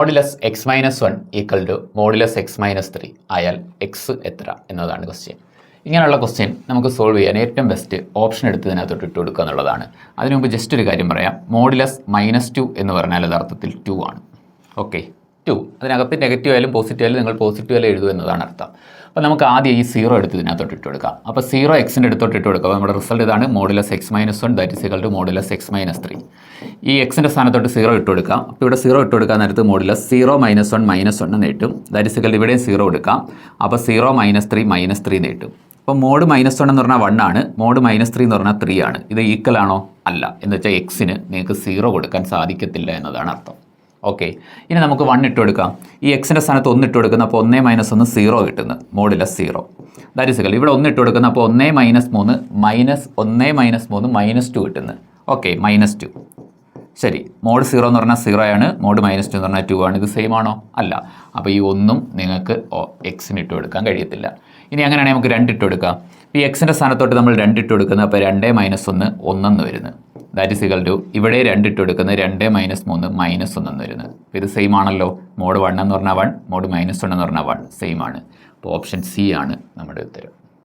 Modulus X minus one equal to modulus X minus three ആയാൽ X എത്ര എന്നതാണ് question ഇങ്ങനെയുള്ള ക്വസ്റ്റ്യൻ നമുക്ക് സോൾവ് ചെയ്യാൻ ഏറ്റവും ബെസ്റ്റ് ഓപ്ഷൻ എടുത്തതിനകത്തോട്ട് ഇട്ട് കൊടുക്കുക എന്നുള്ളതാണ്. അതിനുമുമ്പ് ജസ്റ്റ് ഒരു കാര്യം പറയാം. മോഡുലസ് മൈനസ് ടു എന്ന് പറഞ്ഞാൽ യഥാർത്ഥത്തിൽ ടു ആണ്. ഓക്കെ ടു അതിനകത്ത് നെഗറ്റീവ് ആയാലും പോസിറ്റീവ് ആയാലും നിങ്ങൾ പോസിറ്റീവ് ആയാലും എഴുതുക എന്നതാണ് അർത്ഥം. അപ്പോൾ നമുക്ക് ആദ്യം ഈ സീറോ എടുത്ത് ഇതിനകത്തോട്ട് ഇട്ട് കൊടുക്കാം. അപ്പോൾ സീറോ എക്സിന്റെ അടുത്തോട്ട് ഇട്ട് കൊടുക്കുക നമ്മുടെ റിസൾട്ട് ഇതാണ് modulus X minus one that is equal to modulus X minus three ഈ എക്സിന്റെ സ്ഥാനത്തോട്ട് സീറോ ഇട്ട് കൊടുക്കാം. അപ്പോൾ ഇവിടെ സീറോ ഇട്ട് കൊടുക്കാൻ നേരത്ത് modulus zero minus one minus one നീട്ടും ദാറ്റ് ഇസ് ഇക്വൽ ഇവിടെയും സീറോ എടുക്കാം. അപ്പോൾ zero minus three minus three നീട്ടും അപ്പോൾ മോഡ് മൈനസ് വൺ എന്ന് പറഞ്ഞാൽ വൺ ആണ്. മോഡ് മൈനസ് ത്രീ എന്ന് പറഞ്ഞാൽ ത്രീ ആണ്. ഇത് ഈക്വൽ ആണോ? അല്ല. എന്ന് വെച്ചാൽ എക്സിന് നിങ്ങൾക്ക് സീറോ കൊടുക്കാൻ സാധിക്കത്തില്ല എന്നതാണ് അർത്ഥം. ഓക്കെ ഇനി നമുക്ക് വൺ ഇട്ട് കൊടുക്കാം. ഈ എക്സിന്റെ സ്ഥാനത്ത് ഒന്ന് ഇട്ട് കൊടുക്കുന്ന അപ്പോൾ ഒന്നേ മൈനസ് ഒന്ന് സീറോ കിട്ടുന്നു. മോഡിലസ് സീറോ ദാറ്റ് ഇസ് ഇവിടെ ഒന്ന് ഇട്ട് കൊടുക്കുന്ന അപ്പോൾ ഒന്നേ മൈനസ് മൂന്ന് മൈനസ് ഒന്നേ മൈനസ് മൂന്ന് മൈനസ് ടു കിട്ടുന്നു. ഓക്കെ മൈനസ് ടു ശരി. മോഡ് സീറോ എന്ന് പറഞ്ഞാൽ സീറോ ആണ്. മോഡ് മൈനസ് ടു എന്ന് പറഞ്ഞാൽ ടു ആണ്. ഇത് സെയിം ആണോ? അല്ല. അപ്പോൾ ഈ ഒന്നും നിങ്ങൾക്ക് എക്സിന് ഇട്ട് കൊടുക്കാൻ കഴിയത്തില്ല. ഇനി അങ്ങനെയാണെങ്കിൽ നമുക്ക് രണ്ട് ഇട്ട് കൊടുക്കാം. ഈ എക്സിന്റെ സ്ഥാനത്തോട്ട് നമ്മൾ രണ്ട് ഇട്ട് കൊടുക്കുന്നത് അപ്പോൾ രണ്ടേ മൈനസ് ഒന്ന് ഒന്നെന്ന് വരുന്നത് ദാറ്റ് ഇസ് ഇക്കൽ ടു ഇവിടെ രണ്ട് ഇട്ട് കൊടുക്കുന്നത് രണ്ട് മൈനസ് മൂന്ന് മൈനസ് ഒന്ന് എന്ന് വരുന്നത്. ഇത് സെയിം ആണല്ലോ. മോഡ് വൺ എന്ന് പറഞ്ഞാൽ വൺ മോഡ് മൈനസ് വൺ എന്ന് പറഞ്ഞാൽ വൺ സെയിം ആണ്. അപ്പോൾ ഓപ്ഷൻ സി ആണ് നമ്മുടെ ഉത്തരം.